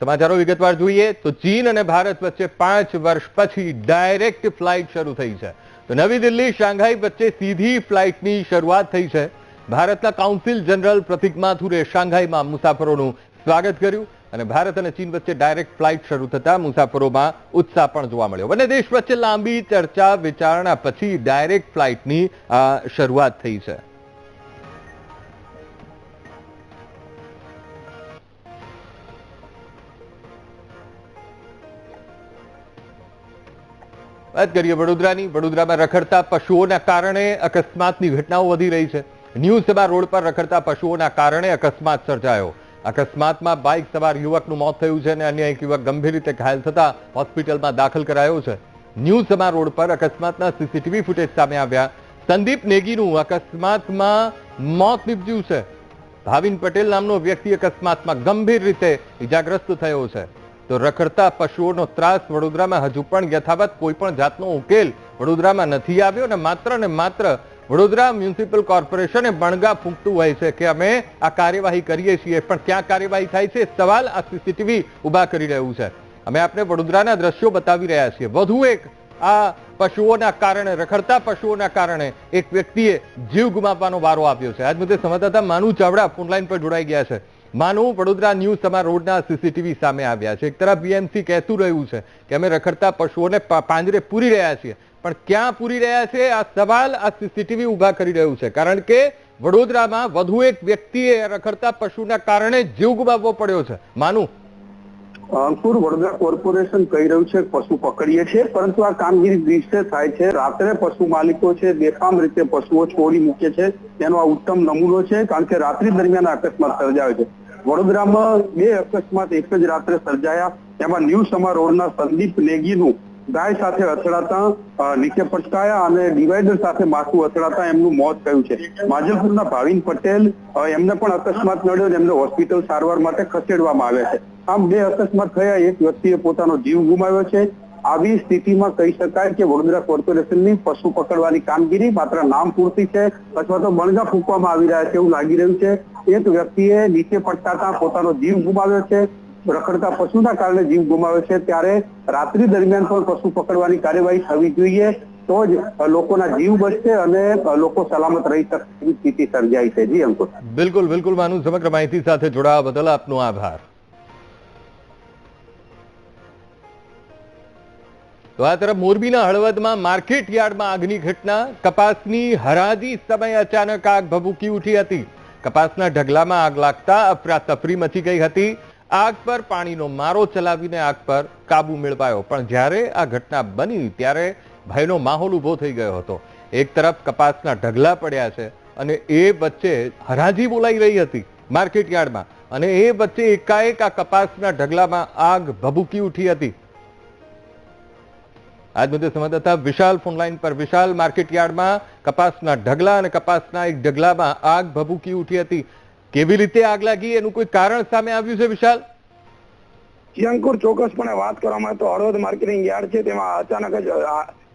સમાચારો વિગતવાર જોઈએ તો ચીન અને ભારત વચ્ચે પાંચ વર્ષ પછી ડાયરેક્ટ ફ્લાઇટ શરૂ થઈ છે. તો નવી દિલ્હી, શાંઘાઈ વચ્ચે સીધી ફ્લાઇટની શરૂઆત થઈ છે. ભારતના કાઉન્સિલ જનરલ પ્રતિક માથુરે શાંઘાઈમાં મુસાફરોનું સ્વાગત કર્યું અને ભારત અને ચીન વચ્ચે ડાયરેક્ટ ફ્લાઇટ શરૂ થતા મુસાફરોમાં ઉત્સાહ પણ જોવા મળ્યો. બંને દેશ વચ્ચે લાંબી ચર્ચા વિચારણા પછી ડાયરેક્ટ ફ્લાઇટની શરૂઆત થઈ છે. વાત કરીએ વડોદરાની. વડોદરામાં રખડતા પશુઓના કારણે અકસ્માતની ઘટનાઓ વધી રહી છે. ન્યૂ સભા રોડ પર રખડતા પશુઓના કારણે અકસ્માત સર્જાયો. અકસ્માતમાં બાઇક સવાર યુવકનું મોત થયું છે અને અન્ય એક યુવક ગંભીર રીતે ઘાયલ થતા હોસ્પિટલમાં દાખલ કરાયો છે. ન્યૂ સમા રોડ પર અકસ્માતના સીસીટીવી ફૂટેજ સામે આવ્યા. સંદીપ નેગીનું અકસ્માતમાં મોત નીપજ્યું છે. ભાવિન પટેલ નામનો વ્યક્તિ અકસ્માતમાં ગંભીર રીતે ઇજાગ્રસ્ત થયો છે. તો રખડતા પશુઓનો ત્રાસ વડોદરામાં હજુ પણ યથાવત કોઈ પણ જાતનો ઉકેલ વડોદરામાં નથી આવ્યો અને માત્ર ને માત્ર વડોદરા મ્યુનિસિપલ કોર્પોરેશને બણગા ફૂંકતું હોય છે કે અમે આ કાર્યવાહી કરીએ છીએ. પણ ક્યાં કાર્યવાહી થાય છે? સવાલ આ સીસીટીવી ઊભા કરી રહ્યું છે. અમે આપણે વડોદરાના દ્રશ્યો બતાવી રહ્યા છીએ. વધુ એક, આ પશુઓના કારણે, રખડતા પશુઓના કારણે એક વ્યક્તિએ જીવ ગુમાવવાનો વારો આપ્યો છે. આજ મુદ્દે સંવાદદાતા માનુ ચાવડા ફોનલાઈન પર જોડાઈ ગયા છે. માનુ વડોદરા ન્યૂઝ તમારા રોડના સીસીટીવી સામે આવ્યા છે. એક તરફ બીએમસી કહેતું રહ્યું છે કે અમે રખડતા પશુઓને પાંજરે પૂરી રહ્યા છીએ. પણ ક્યાં પૂરી રહ્યા છે? આ સવાલ આ સીસીટીવી ઊભા કરી રહ્યું છે. કારણ કે વડોદરામાં વધુ એક વ્યક્તિએ રખડતા પશુના કારણે જીવ ગુમાવવો પડ્યો છે. માનું. અંકુર, વડોદરા કોર્પોરેશન કહી રહ્યું છે પશુ પકડીએ છીએ, પરંતુ આ કામગીરી દિવસે થાય છે. રાત્રે પશુ માલિકો છે, બેફામ રીતે પશુઓ છોડી મૂકે છે. તેનો આ ઉત્તમ નમૂનો છે, કારણ કે રાત્રિ દરમિયાન અકસ્માત સર્જાયો છે. વડોદરામાં બે અકસ્માત એક જ રાત્રે સર્જાયા. તેમાં ન્યૂ સમા રોડના સંદીપ નેગીનું ગાય સાથે અથડાતા નીચે પટકાયા અને ડિવાઈડર સાથે માથું અથડાતા એમનું મોત થયું છે. માજલપુરના ભાવિન પટેલ એમને પણ અકસ્માત નડ્યો એમને હોસ્પિટલ સારવાર માટે ખસેડવામાં આવ્યા છે. આમ બે અકસ્માત થયા, એક વ્યક્તિએ પોતાનો જીવ ગુમાવ્યો છે. આવી સ્થિતિમાં કહી શકાય કે વડોદરા કોર્પોરેશનની પશુ પકડવાની કામગીરી માત્ર નામ પૂરતી છે અથવા તો બણગા ફૂંકવામાં આવી રહ્યા છે એવું લાગી રહ્યું છે. એક વ્યક્તિએ નીચે પડતાતા પોતાનો જીવ ગુમાવ્યો છે, રખડતા પશુના કારણે જીવ ગુમાવ્યો છે. ત્યારે રાત્રિ દરમિયાન પણ પશુ પકડવાની કાર્યવાહી થવી જોઈએ, તો જ લોકોના જીવ બચશે અને લોકો સલામત રહી શકે સ્થિતિ સર્જાય છે. જી અંકુર. બિલકુલ બિલકુલ, માનું સમગ્ર માહિતી સાથે જોડાવા બદલ આપનો આભાર. તો આ તરફ મોરબીના હળવદમાં માર્કેટ યાર્ડમાં આગની ઘટના, કપાસની હરાજી સમયે અચાનક આગ ભભૂકી ઉઠી હતી. કપાસના ઢગલામાં આગ લાગતા અફરાતફરી મચી ગઈ હતી. આગ પર પાણીનો મારો ચલાવીને આગ પર કાબુ મેળવાયો. પણ જ્યારે આ ઘટના બની, ત્યારે ભયનો માહોલ ઊભો થઈ ગયો હતો. એક તરફ કપાસના ઢગલા પડ્યા છે અને એ વચ્ચે હરાજી બોલાઈ રહી હતી માર્કેટ યાર્ડમાં અને એ વચ્ચે એકાએક આ કપાસના ઢગલામાં આગ ભભૂકી ઉઠી હતી. આજ મુદ્દે સંવાદદાતા વિશાલ ફોનલાઈન પર. વિશાલ, માર્કેટ કપાસના ઢગલા અને કપાસના એક ઢગલામાં આગ ભભૂકી ઉઠી હતી. કેવી રીતે આગ લાગી? એનું કોઈ કારણ સામે આવ્યું છે, વિશાલ? અંકુર ચોક્કસપણે વાત કરવામાં તો હળવદ માર્કેટિંગ યાર્ડ છે. તેમાં અચાનક જ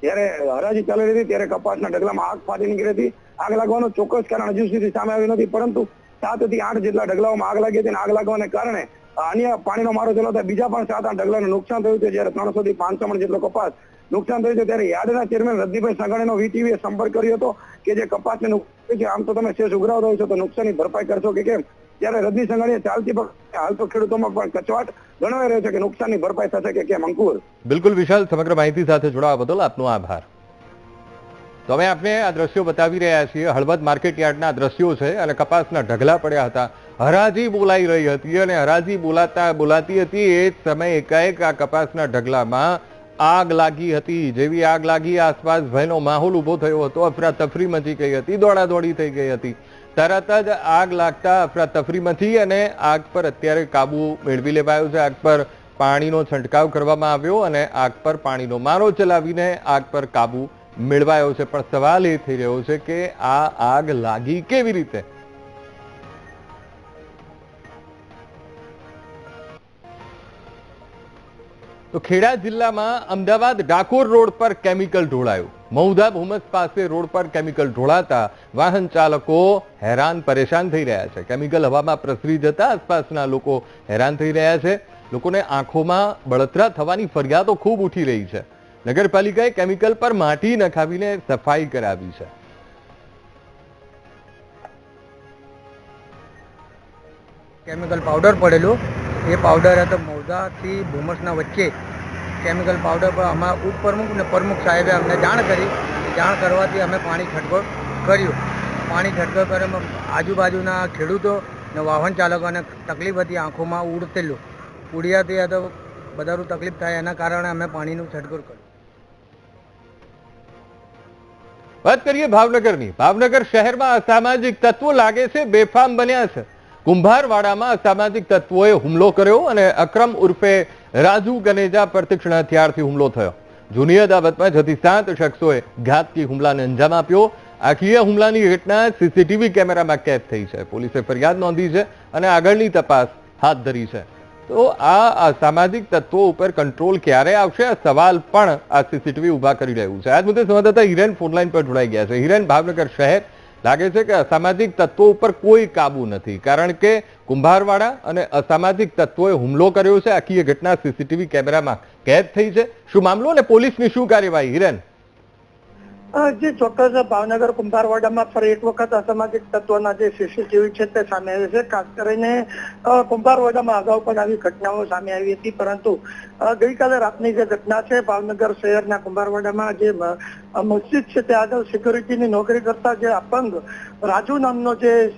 જ્યારે હરાજી ચાલી રહી હતી, ત્યારે કપાસના ઢગલામાં આગ ફાટી નીકળી હતી. આગ લાગવાનું ચોક્કસ કારણ હજુ સુધી સામે આવ્યું નથી, પરંતુ સાતથી આઠ જેટલા ઢગલાઓમાં આગ લાગી હતી અને આગ લાગવાને કારણે અન્ય પાણીનો મારો ચલાવતા બીજા પણ સાત આઠ ઢગલાનું નુકસાન થયું છે. જ્યારે ત્રણસો થી પાંચસો જેટલો કપાસ નુકસાન થયું છે ત્યારે યાર્ડના ચેરમેન રદીભાઈ સંઘાણીનો વીટીવીએ સંપર્ક કર્યો હતો કે જે કપાસને નુકસાન છે, આમ તો તમે શેષ ઉઘરાવતા હોય છો, તો નુકસાનની ભરપાઈ કરશો કે કેમ? ત્યારે રદની સંઘાણીએ ચાલતી હાલ તો ખેડૂતોમાં પણ કચવાટ જણાવી રહ્યો છે કે નુકસાનની ભરપાઈ થશે કે કેમ? અંકુર. બિલકુલ વિશાલ, સમગ્ર માહિતી સાથે જોડાવા બદલ આપનો આભાર. તો અમે આપને આ દ્રશ્યો બતાવી રહ્યા છીએ. હળવદ માર્કેટ યાર્ડના દ્રશ્યો છે, અને કપાસના ઢગલા પડ્યા હતા. હરાજી બોલાઈ રહી હતી, અને હરાજી બોલાતા, બોલાતી હતી એ જ સમયે એકાએક આ કપાસના ઢગલામાં આગ લાગી હતી, જેવી આગ લાગી, આસપાસ ભયનો માહોલ ઊભો થયો હતો. અફરાતફરી મચી ગઈ હતી, દોડાદોડી થઈ ગઈ હતી. તરત જ આગ લાગતા અફરાતફરી મચી અને આગ પર અત્યારે કાબુ મેળવી લેવાયો છે. આગ પર પાણીનો છંટકાવ કરવામાં આવ્યો અને આગ પર પાણીનો મારો ચલાવીને આગ પર કાબુ મેળવાયો છે. પણ સવાલ એ થઈ રહ્યો છે કે આ આગ લાગી કેવી રીતે? તો ખેડા જિલ્લામાં અમદાવાદ ડાકોર રોડ પર કેમિકલ ઢોળાયું. મહુધા ભૂમસ પાસે રોડ પર કેમિકલ ઢોળાતા વાહન ચાલકો હેરાન પરેશાન થઈ રહ્યા છે. કેમિકલ હવામાં પ્રસરી જતા આસપાસના લોકો હેરાન થઈ રહ્યા છે. લોકોને આંખોમાં બળતરા થવાની ફરિયાદો ખૂબ ઉઠી રહી છે. નગરપાલિકાએ કેમિકલ પર માટી નખાવીને સફાઈ કરાવી છે. કેમિકલ પાવડર પડેલું. એ પાવડર હતો મૌદાથી ભૂમસના વચ્ચે કેમિકલ પાવડર પર અમારા ઉપપ્રમુખ ને પ્રમુખ સાહેબે અમને જાણ કરી. જાણ કરવાથી અમે પાણી છટકો કર્યું. પાણી છટકો કર્યો આજુબાજુના ખેડૂતો ને વાહન ચાલકોને તકલીફ હતી, આંખોમાં ઉડતેલું ઉડ્યાથી આ તો બધાનું તકલીફ થાય, એના કારણે અમે પાણીનું છંટકાવ કર્યું. વાત કરીએ ભાવનગરની. ભાવનગર શહેરમાં અસામાજિક તત્વો લાગે છે, બેફામ બન્યા છે. કુંભારવાડામાં અસામાજિક તત્વોએ હુમલો કર્યો અને અક્રમ ઉર્ફે રાજુ ગનેજા પર તીક્ષ્ણ હથિયારથી હુમલો થયો. જૂની અદાવતમાં જતી સાત શખ્સોએ ઘાતકી હુમલાને અંજામ આપ્યો. આખીય હુમલાની ઘટના સીસીટીવી કેમેરામાં કેદ થઈ છે. પોલીસે ફરિયાદ નોંધી છે અને આગળની તપાસ હાથ ધરી છે. તો આ અસામાજિક તત્વો ઉપર કંટ્રોલ ક્યારે આવશે? આ સવાલ પણ આ સીસીટીવી ઊભા કરી રહ્યું છે. આજ મુદ્દે સંવાદદાતા હિરેન ફોનલાઈન પર જોડાઈ ગયા છે. હિરેન, ભાવનગર શહેર લાગે છે કે અસામાજિક તત્વો ઉપર કોઈ કાબુ નથી. કારણ કે કુંભારવાડા અને અસામાજિક તત્વોએ હુમલો કર્યો છે. આખી એ ઘટના સીસીટીવી કેમેરામાં કેદ થઈ છે. શું મામલો અને પોલીસની શું કાર્યવાહી? હિરેન? જે ચોક્કસ ભાવનગર, કુંભારવાડામાં ફરી એક વખત અસામાજિક તત્વોના જે સીસીટીવી છે તે સામે આવે છે. ખાસ કરીને કુંભારવાડામાં અગાઉ પણ આવી ઘટનાઓ સામે આવી હતી, પરંતુ ગઈકાલે રાતની જે ઘટના છે, ભાવનગર શહેરના કુંભારવાડામાં જે મસ્જિદ છે, તે આગળ સિક્યુરિટીની નોકરી કરતા જે અપંગ રાજુ નામનો જે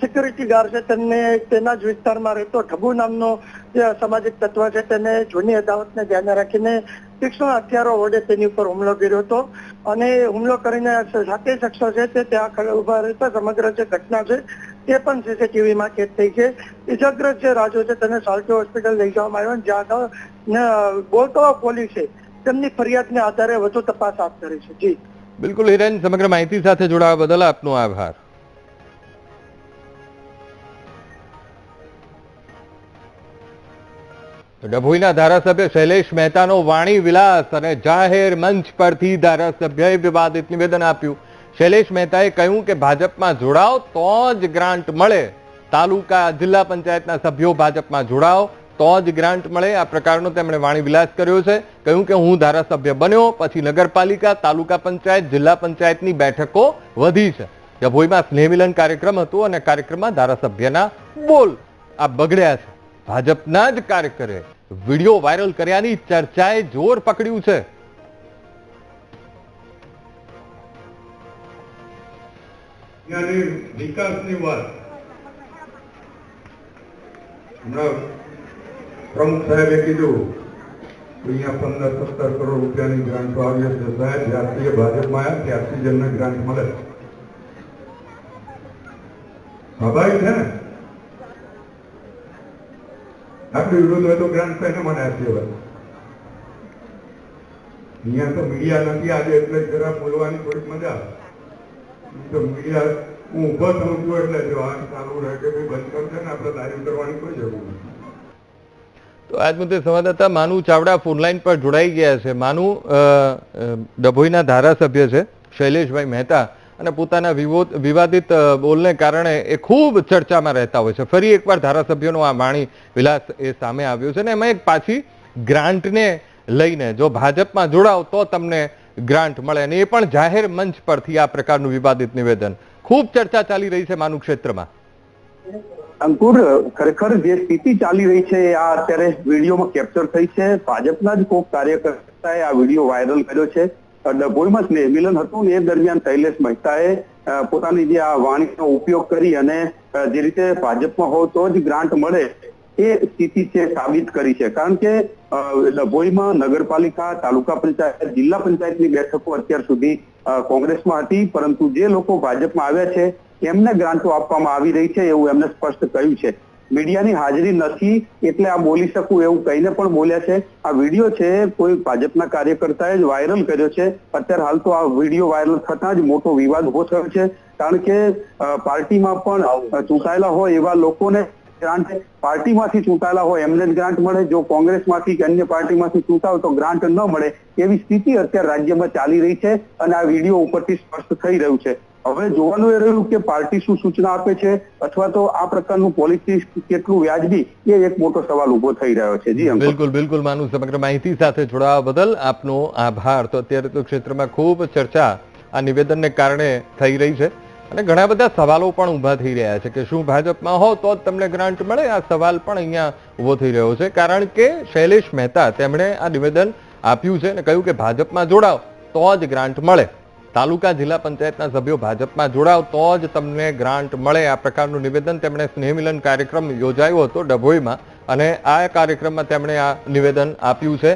સિક્યુરિટી ગાર્ડ છે, તેમને તેના જ વિસ્તારમાં રહેતો ઢબુ નામનો જે અસામાજિક તત્વ છે, તેને જૂની અદાવતને ધ્યાને રાખીને તીક્ષ્ણ હથિયારો વડે તેની ઉપર હુમલો કર્યો હતો. અને હુમલો કરીને સાતે શખ્સો છે તે ત્યાં ઊભા રહેતા સમગ્ર જે ઘટના છે તે પણ સીસીટીવીમાં કેદ થઈ છે. ઇજાગ્રસ્ત જે રાજુ છે તેને સાલ્ટી હોસ્પિટલ લઈ જવામાં આવ્યો અને જ્યાં આગળ ને પોલીસે તેમની ફરિયાદને આધારે વધુ તપાસ હાથ ધરી છે. જી. બિલકુલ હિરેન, સમગ્ર માહિતી સાથે જોડાવા બદલ આપનો આભાર. ડભોઈના ધારાસભ્ય શૈલેષ મહેતાનો વાણી વિલાસ અને જાહેર મંચ પરથી ધારાસભ્યએ વિવાદિત નિવેદન આપ્યું. શૈલેષ મહેતાએ કહ્યું કે ભાજપમાં જોડાઓ તો જ ગ્રાન્ટ મળે. તાલુકા જિલ્લા પંચાયતના સભ્યો ભાજપમાં જોડાઓ તો જ ગ્રાન્ટ મળે. આ પ્રકારનો તેમણે વાણી વિલાસ કર્યો છે. કહ્યું કે હું ધારાસભ્ય બન્યો, પછી નગરપાલિકા, તાલુકા પંચાયત, જિલ્લા પંચાયતની બેઠકો વધી છે. ડભોઈમાં સ્નેહમિલન કાર્યક્રમ હતો અને કાર્યક્રમમાં ધારાસભ્યના બોલ આ બગડ્યા છે. ભાજપના જ કાર્યકરે વીડિયો વાયરલ કર્યાની ચર્ચાએ જોર પકડ્યું છે. પ્રમુખ સાહેબે કીધું અહીંયા પંદર સત્તર કરોડ રૂપિયાની ગ્રાન્ટો આવી હશે. સાહેબ, જ્યારથી ભાજપમાં આવ્યા ત્યારથી જેમને ગ્રાન્ટ મળે. સ્વાભાવિક છે ને? આપણી વિરોધ હોય તો ગ્રાન્ટ તો મને આપી હવે અહીંયા તો મીડિયા નથી, આજે એટલે જરા બોલવાની થોડીક મજા તો મીડિયા, હું ઊભો થઉં છું એટલે જો આ ચાલુ રહે કે ભાઈ બંધ કરશે ને આપણે લાઈવ કરવાની કોઈ જરૂર નથી. તો આજ મુદ્દે સંવાદદાતા માનુ ચાવડા ફોનલાઈન પર જોડાઈ ગયા છે. માનુ ડભોઈના ધારાસભ્ય છે, શૈલેષભાઈ મહેતા. અને પોતાના વિવો- વિવાદિત બોલને કારણે એ ખૂબ ચર્ચામાં રહેતા હોય છે. ફરી એકવાર ધારાસભ્યોનો આ વાણી વિલાસ એ સામે આવ્યો છે અને એમાં એક પાછી ગ્રાન્ટને લઈને જો ભાજપમાં જોડાવ તો તમને ગ્રાન્ટ મળે અને એ પણ જાહેર મંચ પરથી આ પ્રકારનું વિવાદિત નિવેદન. ખૂબ ચર્ચા ચાલી રહી છે માનુ ક્ષેત્રમાં. અંકુર, ખરેખર જે સ્થિતિ ચાલી રહી છે આ અત્યારે વિડીયોમાં કેપ્ચર થઈ છે. ભાજપના જ કોઈક કાર્યકર્તાએ આ વીડિયો વાયરલ કર્યો છે. ડભોઈમાં મિલન હતું ને એ દરમિયાન શૈલેષ મહેતાએ પોતાની જે આ વાણીનો ઉપયોગ કરી અને જે રીતે ભાજપમાં હોય તો જ ગ્રાન્ટ મળે એ સ્થિતિ છે સાબિત કરી છે. કારણ કે ડભોઈમાં નગરપાલિકા, તાલુકા પંચાયત, જિલ્લા પંચાયતની બેઠકો અત્યાર સુધી કોંગ્રેસમાં હતી. પરંતુ જે લોકો ભાજપમાં આવ્યા છે એમને ગ્રાન્ટો આપવામાં આવી રહી છે એવું એમને સ્પષ્ટ કહ્યું છે. મીડિયાની હાજરી નથી એટલે આ બોલી શકું એવું કહીને પણ બોલ્યા છે. આ વીડિયો છે, કોઈ ભાજપના કાર્યકર્તાએ જ વાયરલ કર્યો છે. અત્યારે હાલ તો આ વીડિયો વાયરલ થતા જ મોટો વિવાદ ઊભો થયો છે. કારણ કે પાર્ટીમાં પણ ચૂંટાયેલા હોય એવા લોકોને ગ્રાન્ટ, પાર્ટીમાંથી ચૂંટાયેલા હોય એમને જ ગ્રાન્ટ મળે. જો કોંગ્રેસમાંથી કે અન્ય પાર્ટીમાંથી ચૂંટાવ તો ગ્રાન્ટ ન મળે. એવી સ્થિતિ અત્યારે રાજ્યમાં ચાલી રહી છે અને આ વીડિયો ઉપરથી સ્પષ્ટ થઈ રહ્યું છે. હવે જોવાનું એ રહ્યું કે પાર્ટી શું સૂચના આપે છે અથવા તો આ પ્રકારનું પોલિસી કેટલું વ્યાજબી, એ એક મોટો સવાલ ઊભો થઈ રહ્યો છે. જી બિલકુલ બિલકુલ માનું સમગ્ર માહિતી સાથે જોડાવા બદલ આપનો આભાર. તો અત્યારે તો ક્ષેત્રમાં ખૂબ ચર્ચા આ નિવેદનને કારણે થઈ રહી છે અને ઘણા બધા સવાલો પણ ઊભા થઈ રહ્યા છે કે શું ભાજપમાં હો તો જ તમને ગ્રાન્ટ મળે? આ સવાલ પણ અહીંયા ઊભો થઈ રહ્યો છે. કારણ કે શૈલેષ મહેતા તેમણે આ નિવેદન આપ્યું છે અને કહ્યું કે ભાજપમાં જોડાવ તો જ ગ્રાન્ટ મળે. તાલુકા જિલ્લા પંચાયતના સભ્યો ભાજપમાં જોડાવ તો જ તમને ગ્રાન્ટ મળે. આ પ્રકારનું નિવેદન તેમણે સ્નેહમિલન કાર્યક્રમ યોજાયો હતો ડભોઈમાં અને આ કાર્યક્રમમાં તેમણે આ નિવેદન આપ્યું છે.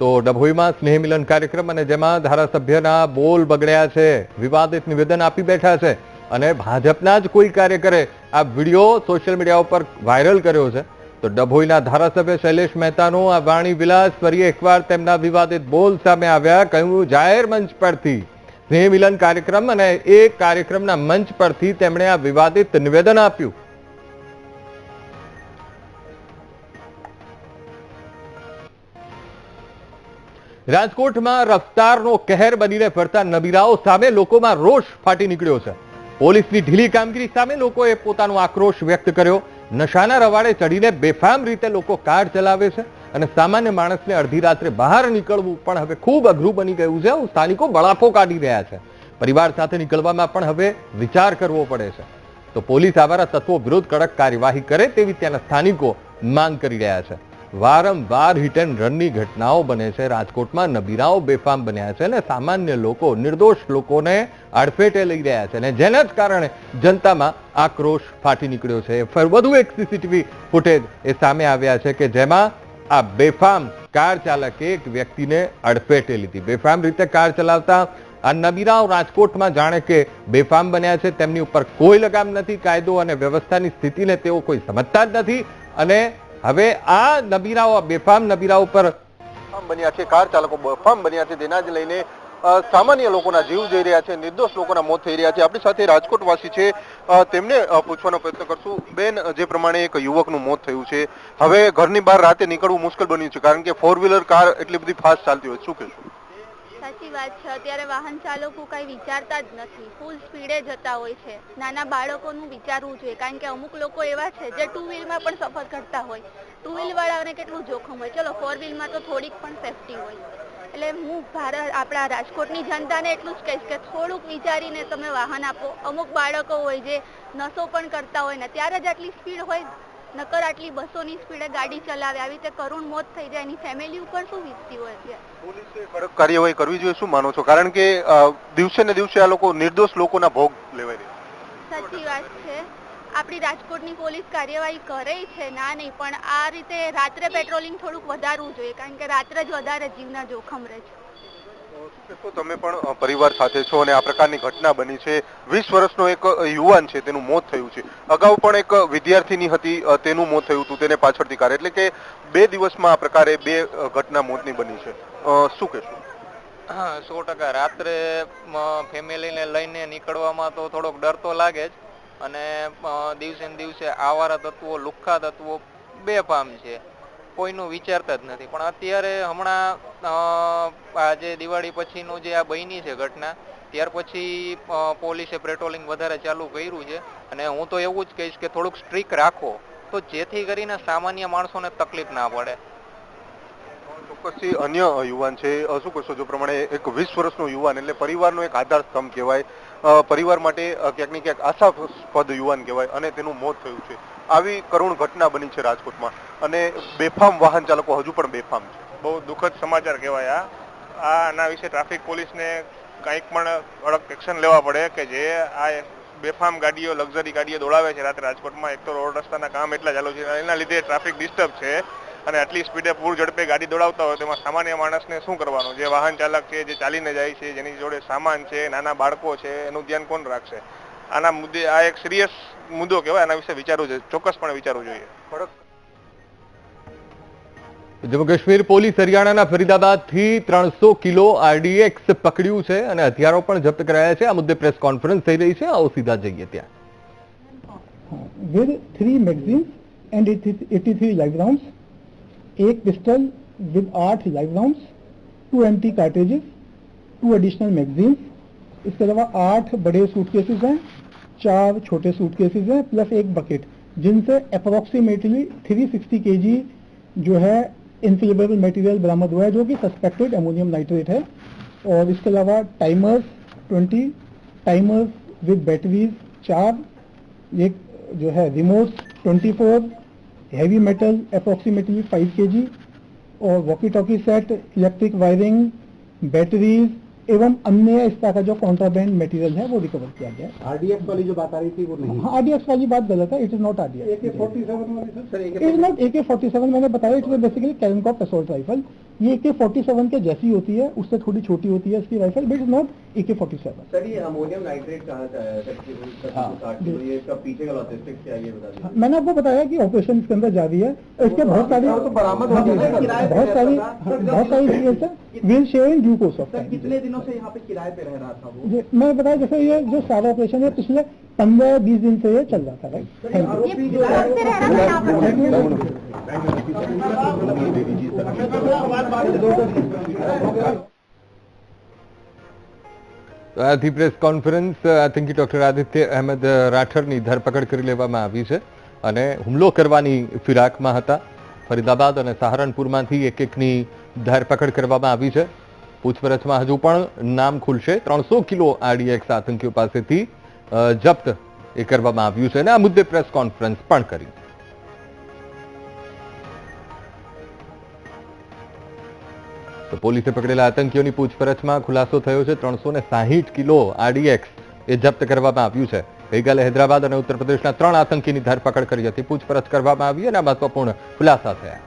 તો ડભોઈમાં સ્નેહમિલન કાર્યક્રમ અને જેમાં ધારાસભ્યના બોલ બગડ્યા છે, વિવાદિત નિવેદન આપી બેઠા છે અને ભાજપના જ કોઈ કાર્યકરે આ વીડિયો સોશિયલ મીડિયા ઉપર વાયરલ કર્યો છે. તો ડભોઈના ધારાસભ્ય શૈલેષ મહેતાનો આ વાણી વિલાસ ફરી એકવાર તેમના વિવાદિત બોલ સામે આવ્યા, કહ્યું, જાહેર મંચ પરથી સ્નેહ મિલન કાર્યક્રમ અને એ કાર્યક્રમના મંચ પરથી તેમણે આ વિવાદિત નિવેદન આપ્યું. રાજકોટમાં રફતારનો કહેર બનીને ફરતા નબીરાઓ સામે લોકોમાં રોષ ફાટી નીકળ્યો છે. પોલીસની ઢીલી કામગીરી સામે લોકોએ પોતાનો આક્રોશ વ્યક્ત કર્યો. નશાના રવાડે ચડીને બેફામ રીતે લોકો કાર ચલાવે છે. અને સામાન્ય માણસને અડધી રાત્રે બહાર નીકળવું પણ હવે ખૂબ અઘરું બની ગયું છે. સ્થાનિકો બળાફો કાઢી રહ્યા છે. પરિવાર સાથે નીકળવામાં પણ હવે વિચાર કરવો પડે છે. તો પોલીસ આવારા તત્વો વિરુદ્ધ કડક કાર્યવાહી કરે તેવી ત્યાંના સ્થાનિકો માંગ કરી રહ્યા છે. વારંવાર હિટ એન્ડ રનની ઘટનાઓ બને છે. રાજકોટમાં નબીરાઓ બેફામ બન્યા છે અને સામાન્ય લોકો, નિર્દોષ લોકોને અડફેટે લઈ રહ્યા છે અને જેના જ કારણે જનતામાં આક્રોશ ફાટી નીકળ્યો છે. વધુ એક સીસીટીવી ફૂટેજ એ સામે આવ્યા છે કે જેમાં આ બેફામ કાર ચાલકે એક વ્યક્તિને અડફેટે લીધી. બેફામ રીતે કાર ચલાવતા આ નબીરાઓ રાજકોટમાં જાણે કે બેફામ બન્યા છે, તેમની ઉપર કોઈ લગામ નથી, કાયદો અને વ્યવસ્થાની સ્થિતિને તેઓ કોઈ સમજતા જ નથી. અને હવે આ નબીરાઓ બેફામ નબીરાઓ પર બન્યા છે, કાર ચાલકો બેફામ બન્યા છે, તેના જ લઈને સામાન્ય લોકોના જીવ જઈ રહ્યા છે, નિર્દોષ લોકોના મોત થઈ રહ્યા છે. આપણી સાથે રાજકોટવાસી છે. તેમને પૂછવાનો પ્રયત્ન કરશું. બેન, જે પ્રમાણે એક યુવકનું મોત થયું છે, હવે ઘરની બહાર રાતે નીકળવું મુશ્કેલ બન્યું છે, કારણ કે ફોર વ્હીલર કાર એટલી બધી ફાસ્ટ ચાલતી હોય શું કહેશું? સાચી વાત છે. અત્યારે વાહન ચાલકો કઈ વિચારતા જ નથી. ફૂલ સ્પીડે જતા હોય છે. નાના બાળકોનું વિચારવું જોઈએ, કારણ કે અમુક લોકો એવા છે જે ટુ વ્હીલમાં પણ સફર કરતા હોય. ટુ વ્હીલ વાળાને કેટલું જોખમ હોય. ચલો ફોર વ્હીલમાં તો થોડીક પણ સેફટી હોય. એટલે હું ભારત આપણા રાજકોટની જનતાને એટલું જ કહીશ કે થોડુંક વિચારીને તમે વાહન આપો. અમુક બાળકો હોય જે નશો પણ કરતા હોય ને ત્યારે જ આટલી સ્પીડ હોય નકર આટલી બસોની સ્પીડે ગાડી ચલાવે આવી રીતે કરુણ મોત થઈ જાય એની ફેમિલી ઉપર શું વીતતી હોય અત્યારે? પોલીસે કડક કાર્યવાહી કરવી જોઈએ શું માનો છો? કારણ કે દિવસે ને દિવસે આ લોકો નિર્દોષ લોકોના ભોગ લેવાય રહ્યા સાચી વાત છે. આપણી રાજકોટની પોલીસ કાર્યવાહી કરે છે? ના નહીં પણ આ રીતે રાત્રે પેટ્રોલિંગ થોડુંક વધારવું જોઈએ કારણ કે રાત્રે જ વધારે જીવના જોખમ રહે છે. તો તમે પણ પરિવાર સાથે છો અને આ પ્રકારની ઘટના બની છે. વીસ વર્ષનો એક યુવાન છે તેનું મોત થયું છે. અગાઉ પણ એક વિદ્યાર્થીની હતી તેનું મોત થયું હતું તેને પાછળથી કાર એટલે કે બે દિવસમાં આ પ્રકારે બે ઘટના મોતની બની છે. શું કહેશું? હા સો ટકા. રાત્રે ફેમિલીને લઈને નીકળવામાં તો થોડોક ડર તો લાગે જ અને દિવસે ને દિવસે આવારા તત્વો, લુખ્ખા તત્વો બેફામ છે. કોઈનું વિચારતા જ નથી. પણ અત્યારે હમણાં આ જે દિવાળી પછીનું જે આ બની છે ઘટના, ત્યાર પછી પોલીસે પેટ્રોલિંગ વધારે ચાલુ કર્યું છે. અને હું તો એવું જ કહીશ કે થોડુંક સ્ટ્રીક રાખો, તો જેથી કરીને સામાન્ય માણસોને તકલીફ ના પડે. ચોક્કસથી અન્ય યુવાન છે શું કહેશો? જો પ્રમાણે એક વીસ વર્ષનો યુવાન, એટલે પરિવારનો એક આધાર સ્તંભ કહેવાય. પરિવાર માટે ક્યાંક ને ક્યાંક આશાસ્પદ યુવાન કહેવાય અને તેનું મોત થયું છે. આવી કરુણ ઘટના બની છે રાજકોટમાં અને બેફામ વાહન ચાલકો હજુ પણ બેફામ છે. બહુ દુઃખદ સમાચાર કહેવાય આ. આના વિશે ટ્રાફિક પોલીસને કંઈક પણ કડક એક્શન લેવા પડે કે જે આ બેફામ ગાડીઓ, લક્ઝરી ગાડીઓ દોડાવે છે રાત્રે રાજકોટમાં. એક તો રોડ રસ્તાના કામ એટલા ચાલુ છે એના લીધે ટ્રાફિક ડિસ્ટર્બ છે. અને આટલી સ્પીડે પૂર ઝડપે ગાડી દોડાવતા હોય તેમાં સામાન્ય માણસને શું કરવાનું? જે વાહન ચાલક છે જે ચાલીને જાય છે જેની જોડે સામાન છે નાના બાળકો છે એનું ધ્યાન કોણ રાખશે? આના મુદ્દે આ એક સિરિયસ મુદ્દો કહેવાય આના વિશે વિચારવું જોઈએ ચોક્કસપણે વિચારવું જોઈએ. જમ્મુ કાશ્મીર પોલીસ હરિયાણાના ફરીદાબાદથી ત્રણસો કિલો આરડીએક્સ પકડ્યું છે અને હથિયારો પણ જપ્ત કરાયા છે. આ મુદ્દે પ્રેસ કોન્ફરન્સ થઈ રહી છે. આવો સીધા જઈએ ત્યાં. With three magazines and 83 live rounds, एक पिस्टल with आठ live rounds, two empty cartridges, two additional magazines, इसके अलावा आठ बड़े सूटकेसेस हैं चार छोटे सूटकेसेस हैं प्लस एक बकेट जिनसे अप्रोक्सीमेटली 360 केजी जो है इनफ्लेमेबल मटेरियल बरामद हुआ है जो कि सस्पेक्टेड अमोनियम नाइट्रेट है। और इसके अलावा टाइमर्स 20 टाइमर्स विद बैटरीज चार एक जो है remote 24 heavy metal approximately five K G और walkie talkie set electric wiring batteries एवं अन्य इस तरह का जो कॉन्ट्राबैंड मटेरियल है वो रिकवर किया गया। आरडीएफ आरडीएक्स वाली जो बात आ रही थी वो नहीं हाँ। आरडीएक्स वाली बात गलत है it is not RDX it is not AK forty seven मैंने बताया इट इज़ बेसिकली कैरनकॉप असोल्ट राइफल ये एके फोर्टी सेवन के जैसी होती है उससे थोड़ी छोटी होती है इसकी rifle but is not AK forty seven sir ये अमोनियम नाइट्रेट कहाँ से आया? है हाँ। साठ किलो ये इसका पीछे का लॉजिस्टिक्स क्या ये बता दीजिए। मैंने आपको बताया कि ऑपरेशन इसके अंदर जारी है इसके बहुत सारी तो बरामद हो बहुत सारी बहुत सारी चीज़ें हैं will share in due course of कितने दिनों से यहाँ पे किराए पे रह रहा था वो? मैं बताया जैसे ये जो सारा ऑपरेशन है पिछले पंद्रह बीस दिन से ये चल रहा था राइट थैंक यू आरोपी जो है તો આથી press conference I think doctor Aditya Ahmed રાઠરની ધરપકડ કરી લેવામાં આવી છે અને હુમલો કરવાની ફિરાકમાં હતા ફરીદાબાદ અને સહારનપુરમાંથી એક એકની ધરપકડ કરવામાં આવી છે પૂછપરછમાં હજુ પણ નામ ખુલશે ત્રણસો કિલો આરડીએક્સ આતંકીઓ પાસેથી અ, જપ્ત એ કરવામાં આવ્યું છે અને આ મુદ્દે પ્રેસ કોન્ફરન્સ પણ કરી. તો પોલીસે પકડેલા આતંકીઓની પૂછપરછમાં ખુલાસો થયો છે. ત્રણસો ને સાહીઠ કિલો આરડીએક્સ એ જપ્ત કરવામાં આવ્યું છે. ગઈકાલે હૈદરાબાદ અને ઉત્તર પ્રદેશના ત્રણ આતંકીની ધરપકડ કરી હતી. પૂછપરછ કરવામાં આવી અને આ મહત્વપૂર્ણ ખુલાસા થયા.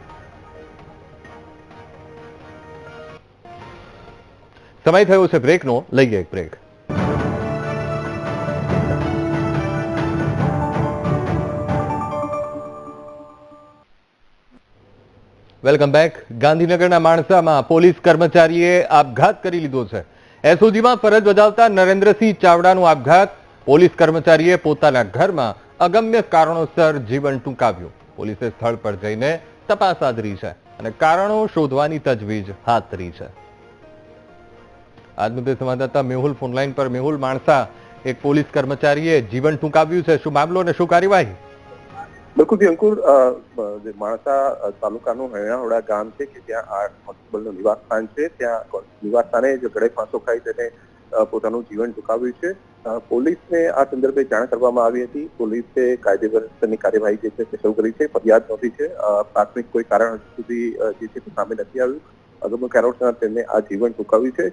સમય થયો છે બ્રેકનો. લઈએ એક બ્રેક. Welcome back. ગાંધીનગરના માણસામાં પોલીસ કર્મચારીએ આપઘાત કરી લીધો છે. એસઓજીમાં ફરજ બજાવતા નરેન્દ્રસિંહ ચાવડાનો આપઘાત. પોલીસ કર્મચારીએ પોતાના ઘરમાં અગમ્ય કારણોસર જીવન ટૂંકાવ્યું. પોલીસે સ્થળ પર જઈને તપાસ આદરી છે અને કારણો શોધવાની તજવીજ હાથ ધરી છે. આજ મુદ્દે સંવાદદાતા મેહુલ ફોનલાઈન પર. મેહુલ, માણસા, એક પોલીસ કર્મચારીએ જીવન ટૂંકાવ્યું છે. શું મામલો અને શું કાર્યવાહી? બિલકુલ અંકુર માણસા તાલુકાનું હૈણાવડા ગામ છે કે ત્યાં આ કોન્સ્ટેબલનું નિવાસ સ્થાન છે, ત્યાં નિવાસ સ્થાને જે ગળે ફાંસો ખાઈ તેને પોતાનું જીવન ટૂંકાવ્યું છે. પોલીસને આ સંદર્ભે જાણ કરવામાં આવી હતી. પોલીસે કાયદેસરની કાર્યવાહી જે છે તે શરૂ કરી છે, ફરિયાદ નોંધી છે. પ્રાથમિક કોઈ કારણ સુધી જે છે તે સામે નથી આવ્યું. અગમ્ય કેરોટના તેમને આ જીવન ટૂંકાવ્યું છે.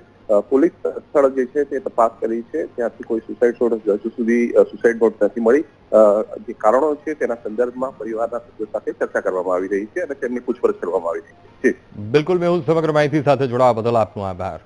પોલીસ સ્થળ જે છે તે તપાસ કરી છે. ત્યાંથી કોઈ સુસાઇડ નોટ હજુ સુધી સુસાઇડ નોટ નથી મળી. જે કારણો છે તેના સંદર્ભમાં પરિવારના સભ્યો સાથે ચર્ચા કરવામાં આવી રહી છે અને તેમની પૂછપરછ કરવામાં આવી રહી છે. બિલકુલ, મેહુલ, સમગ્ર માહિતી સાથે જોડાવા બદલ આપનો આભાર.